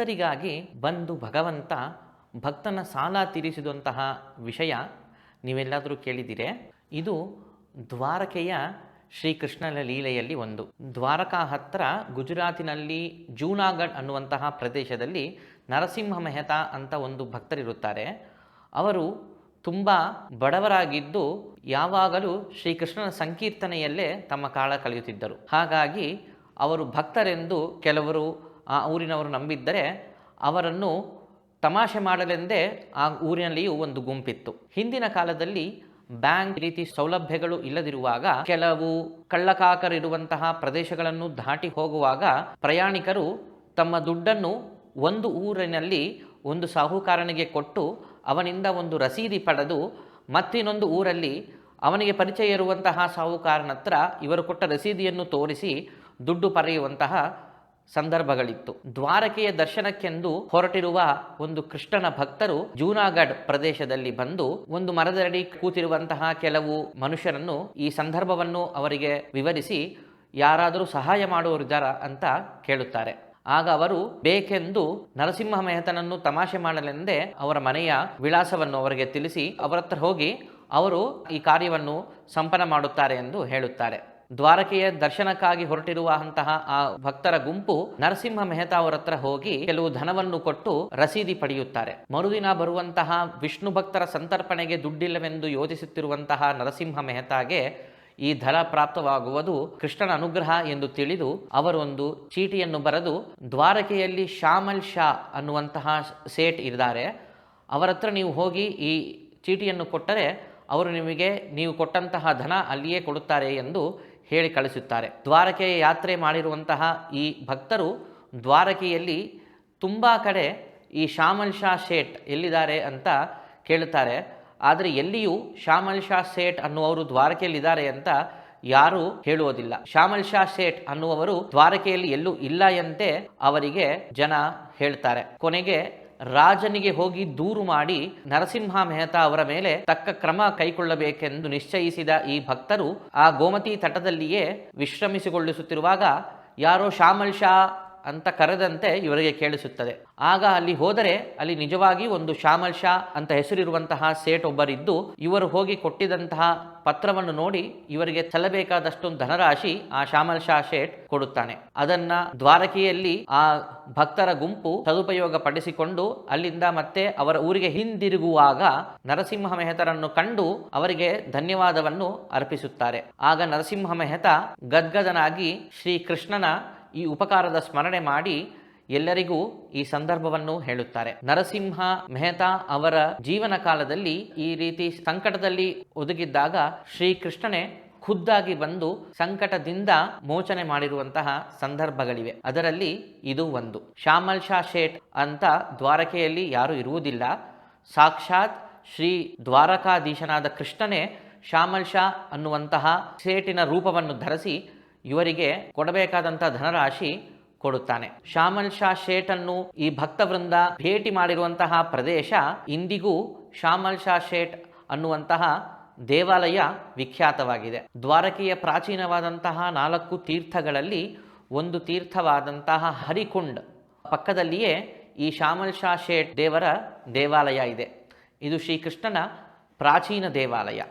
ಭಕ್ತರಿಗಾಗಿ ಬಂದು ಭಗವಂತ ಭಕ್ತನ ಸಾಲ ತೀರಿಸಿದಂತಹ ವಿಷಯ ನೀವೆಲ್ಲಾದರೂ ಕೇಳಿದಿರೆ ಇದು ದ್ವಾರಕೆಯ ಶ್ರೀಕೃಷ್ಣನ ಲೀಲೆಯಲ್ಲಿ ಒಂದು. ದ್ವಾರಕಾ ಹತ್ರ ಗುಜರಾತಿನಲ್ಲಿ ಜೂನಾಗಢ್ ಅನ್ನುವಂತಹ ಪ್ರದೇಶದಲ್ಲಿ ನರಸಿಂಹ ಮೆಹತಾ ಅಂತ ಒಂದು ಭಕ್ತರಿರುತ್ತಾರೆ. ಅವರು ತುಂಬ ಬಡವರಾಗಿದ್ದು ಯಾವಾಗಲೂ ಶ್ರೀಕೃಷ್ಣನ ಸಂಕೀರ್ತನೆಯಲ್ಲೇ ತಮ್ಮ ಕಾಲ ಕಳೆಯುತ್ತಿದ್ದರು. ಹಾಗಾಗಿ ಅವರು ಭಕ್ತರೆಂದು ಕೆಲವರು ಆ ಊರಿನವರು ನಂಬಿದ್ದರೆ ಅವರನ್ನು ತಮಾಷೆ ಮಾಡಲೆಂದೇ ಆ ಊರಿನಲ್ಲಿಯೂ ಒಂದು ಗುಂಪಿತ್ತು. ಹಿಂದಿನ ಕಾಲದಲ್ಲಿ ಬ್ಯಾಂಕ್ ರೀತಿ ಸೌಲಭ್ಯಗಳು ಇಲ್ಲದಿರುವಾಗ ಕೆಲವು ಕಳ್ಳಕಾಕರಿರುವಂತಹ ಪ್ರದೇಶಗಳನ್ನು ದಾಟಿ ಹೋಗುವಾಗ ಪ್ರಯಾಣಿಕರು ತಮ್ಮ ದುಡ್ಡನ್ನು ಒಂದು ಊರಿನಲ್ಲಿ ಒಂದು ಸಾಹುಕಾರನಿಗೆ ಕೊಟ್ಟು ಅವನಿಂದ ಒಂದು ರಸೀದಿ ಪಡೆದು ಮತ್ತಿನ್ನೊಂದು ಊರಲ್ಲಿ ಅವನಿಗೆ ಪರಿಚಯ ಇರುವಂತಹ ಸಾಹುಕಾರನ ಹತ್ರ ಇವರು ಕೊಟ್ಟ ರಸೀದಿಯನ್ನು ತೋರಿಸಿ ದುಡ್ಡು ಪಡೆಯುವಂತಹ ಸಂದರ್ಭಗಳಿತ್ತು. ದ್ವಾರಕೆಯ ದರ್ಶನಕ್ಕೆಂದು ಹೊರಟಿರುವ ಒಂದು ಕೃಷ್ಣನ ಭಕ್ತರು ಜೂನಾಗಢ್ ಪ್ರದೇಶದಲ್ಲಿ ಬಂದು ಒಂದು ಮರದರಡಿ ಕೂತಿರುವಂತಹ ಕೆಲವು ಮನುಷ್ಯರನ್ನು ಈ ಸಂದರ್ಭವನ್ನು ಅವರಿಗೆ ವಿವರಿಸಿ, ಯಾರಾದರೂ ಸಹಾಯ ಮಾಡುವರಿದ್ದಾರಾ ಅಂತ ಕೇಳುತ್ತಾರೆ. ಆಗ ಅವರು, ಬೇಕೆಂದು ನರಸಿಂಹ ಮೆಹತನನ್ನು ತಮಾಷೆ ಮಾಡಲೆಂದೇ ಅವರ ಮನೆಯ ವಿಳಾಸವನ್ನು ಅವರಿಗೆ ತಿಳಿಸಿ, ಅವರತ್ರ ಹೋಗಿ ಅವರು ಈ ಕಾರ್ಯವನ್ನು ಸಂಪನ್ನ ಮಾಡುತ್ತಾರೆ ಎಂದು ಹೇಳುತ್ತಾರೆ. ದ್ವಾರಕೆಯ ದರ್ಶನಕ್ಕಾಗಿ ಹೊರಟಿರುವಂತಹ ಆ ಭಕ್ತರ ಗುಂಪು ನರಸಿಂಹ ಮೆಹತಾ ಅವರ ಹತ್ರ ಹೋಗಿ ಕೆಲವು ಧನವನ್ನು ಕೊಟ್ಟು ರಸೀದಿ ಪಡೆಯುತ್ತಾರೆ. ಮರುದಿನ ಬರುವಂತಹ ವಿಷ್ಣು ಭಕ್ತರ ಸಂತರ್ಪಣೆಗೆ ದುಡ್ಡಿಲ್ಲವೆಂದು ಯೋಚಿಸುತ್ತಿರುವಂತಹ ನರಸಿಂಹ ಮೆಹತಾಗೆ ಈ ಧನ ಪ್ರಾಪ್ತವಾಗುವುದು ಕೃಷ್ಣನ ಅನುಗ್ರಹ ಎಂದು ತಿಳಿದು ಅವರೊಂದು ಚೀಟಿಯನ್ನು ಬರೆದು, ದ್ವಾರಕೆಯಲ್ಲಿ ಶ್ಯಾಮಲ್ ಶಾ ಅನ್ನುವಂತಹ ಸೇಟ್ ಇದ್ದಾರೆ. ಅವರ ಹತ್ರ ನೀವು ಹೋಗಿ ಈ ಚೀಟಿಯನ್ನು ಕೊಟ್ಟರೆ ಅವರು ನಿಮಗೆ ನೀವು ಕೊಟ್ಟಂತಹ ಧನ ಅಲ್ಲಿಯೇ ಕೊಡುತ್ತಾರೆ ಎಂದು ಹೇಳಿ ಕಳಿಸುತ್ತಾರೆ. ದ್ವಾರಕೆ ಯಾತ್ರೆ ಮಾಡಿರುವಂತಹ ಈ ಭಕ್ತರು ದ್ವಾರಕೆಯಲ್ಲಿ ತುಂಬ ಕಡೆ ಈ ಶ್ಯಾಮಲ್ ಶಾ ಶೇಟ್ ಎಲ್ಲಿದ್ದಾರೆ ಅಂತ ಕೇಳುತ್ತಾರೆ. ಆದರೆ ಎಲ್ಲಿಯೂ ಶ್ಯಾಮಲ್ ಶಾ ಸೇಠ್ ಅನ್ನುವರು ದ್ವಾರಕೆಯಲ್ಲಿದ್ದಾರೆ ಅಂತ ಯಾರೂ ಹೇಳುವುದಿಲ್ಲ. ಶ್ಯಾಮಲ್ ಶಾ ಸೇಠ್ ಅನ್ನುವರು ದ್ವಾರಕೆಯಲ್ಲಿ ಎಲ್ಲೂ ಇಲ್ಲ ಎಂತೆ ಅವರಿಗೆ ಜನ ಹೇಳ್ತಾರೆ. ಕೊನೆಗೆ ರಾಜನಿಗೆ ಹೋಗಿ ದೂರು ಮಾಡಿ ನರಸಿಂಹ ಮೆಹತಾ ಅವರ ಮೇಲೆ ತಕ್ಕ ಕ್ರಮ ಕೈಗೊಳ್ಳಬೇಕೆಂದು ನಿಶ್ಚಯಿಸಿದ ಈ ಭಕ್ತರು ಆ ಗೋಮತಿ ತಟದಲ್ಲಿಯೇ ವಿಶ್ರಮಿಸಿಕೊಳ್ಳಿಸುತ್ತಿರುವಾಗ ಯಾರೋ ಶಾಮಲ್ ಶಾ ಅಂತ ಕರೆದಂತೆ ಇವರಿಗೆ ಕೇಳಿಸುತ್ತದೆ. ಆಗ ಅಲ್ಲಿ ಹೋದರೆ ಅಲ್ಲಿ ನಿಜವಾಗಿ ಒಂದು ಶ್ಯಾಮಲ್ ಶಾ ಅಂತ ಹೆಸರಿರುವಂತಹ ಸೇಟ್ ಒಬ್ಬರಿದ್ದು, ಇವರು ಹೋಗಿ ಕೊಟ್ಟಿದಂತಹ ಪತ್ರವನ್ನು ನೋಡಿ ಇವರಿಗೆ ಸಲ್ಲಬೇಕಾದಷ್ಟು ಧನರಾಶಿ ಆ ಶ್ಯಾಮಲ್ ಶಾ ಶೇಟ್ ಕೊಡುತ್ತಾನೆ. ಅದನ್ನ ದ್ವಾರಕೆಯಲ್ಲಿ ಆ ಭಕ್ತರ ಗುಂಪು ಸದುಪಯೋಗ ಪಡಿಸಿಕೊಂಡು ಅಲ್ಲಿಂದ ಮತ್ತೆ ಅವರ ಊರಿಗೆ ಹಿಂದಿರುಗುವಾಗ ನರಸಿಂಹ ಮೆಹತರನ್ನು ಕಂಡು ಅವರಿಗೆ ಧನ್ಯವಾದವನ್ನು ಅರ್ಪಿಸುತ್ತಾರೆ. ಆಗ ನರಸಿಂಹ ಮೆಹತ ಗದ್ಗದನಾಗಿ ಶ್ರೀ ಕೃಷ್ಣನ ಈ ಉಪಕಾರದ ಸ್ಮರಣೆ ಮಾಡಿ ಎಲ್ಲರಿಗೂ ಈ ಸಂದರ್ಭವನ್ನು ಹೇಳುತ್ತಾರೆ. ನರಸಿಂಹ ಮೆಹತಾ ಅವರ ಜೀವನ ಕಾಲದಲ್ಲಿ ಈ ರೀತಿ ಸಂಕಟದಲ್ಲಿ ಒದಗಿದ್ದಾಗ ಶ್ರೀಕೃಷ್ಣನೇ ಖುದ್ದಾಗಿ ಬಂದು ಸಂಕಟದಿಂದ ಮೋಚನೆ ಮಾಡಿರುವಂತಹ ಸಂದರ್ಭಗಳಿವೆ. ಅದರಲ್ಲಿ ಇದು ಒಂದು. ಶ್ಯಾಮಲ್ ಶಾ ಶೇಟ್ ಅಂತ ದ್ವಾರಕೆಯಲ್ಲಿ ಯಾರೂ ಇರುವುದಿಲ್ಲ. ಸಾಕ್ಷಾತ್ ಶ್ರೀ ದ್ವಾರಕಾಧೀಶನಾದ ಕೃಷ್ಣನೇ ಶ್ಯಾಮಲ್ ಶಾ ಅನ್ನುವಂತಹ ಸೇಟಿನ ರೂಪವನ್ನು ಧರಿಸಿ ಇವರಿಗೆ ಕೊಡಬೇಕಾದಂಥ ಧನರಾಶಿ ಕೊಡುತ್ತಾನೆ. ಶಾಮಲ್ ಶಾ ಶೇಟನ್ನು ಈ ಭಕ್ತವೃಂದ ಭೇಟಿ ಮಾಡಿರುವಂತಹ ಪ್ರದೇಶ ಇಂದಿಗೂ ಶಾಮಲ್ ಶಾ ಶೇಟ್ ಅನ್ನುವಂತಹ ದೇವಾಲಯ ವಿಖ್ಯಾತವಾಗಿದೆ. ದ್ವಾರಕೆಯ ಪ್ರಾಚೀನವಾದಂತಹ ನಾಲ್ಕು ತೀರ್ಥಗಳಲ್ಲಿ ಒಂದು ತೀರ್ಥವಾದಂತಹ ಹರಿಕುಂಡ್ ಪಕ್ಕದಲ್ಲಿಯೇ ಈ ಶಾಮಲ್ ಶಾ ಶೇಟ್ ದೇವರ ದೇವಾಲಯ ಇದೆ. ಇದು ಶ್ರೀಕೃಷ್ಣನ ಪ್ರಾಚೀನ ದೇವಾಲಯ.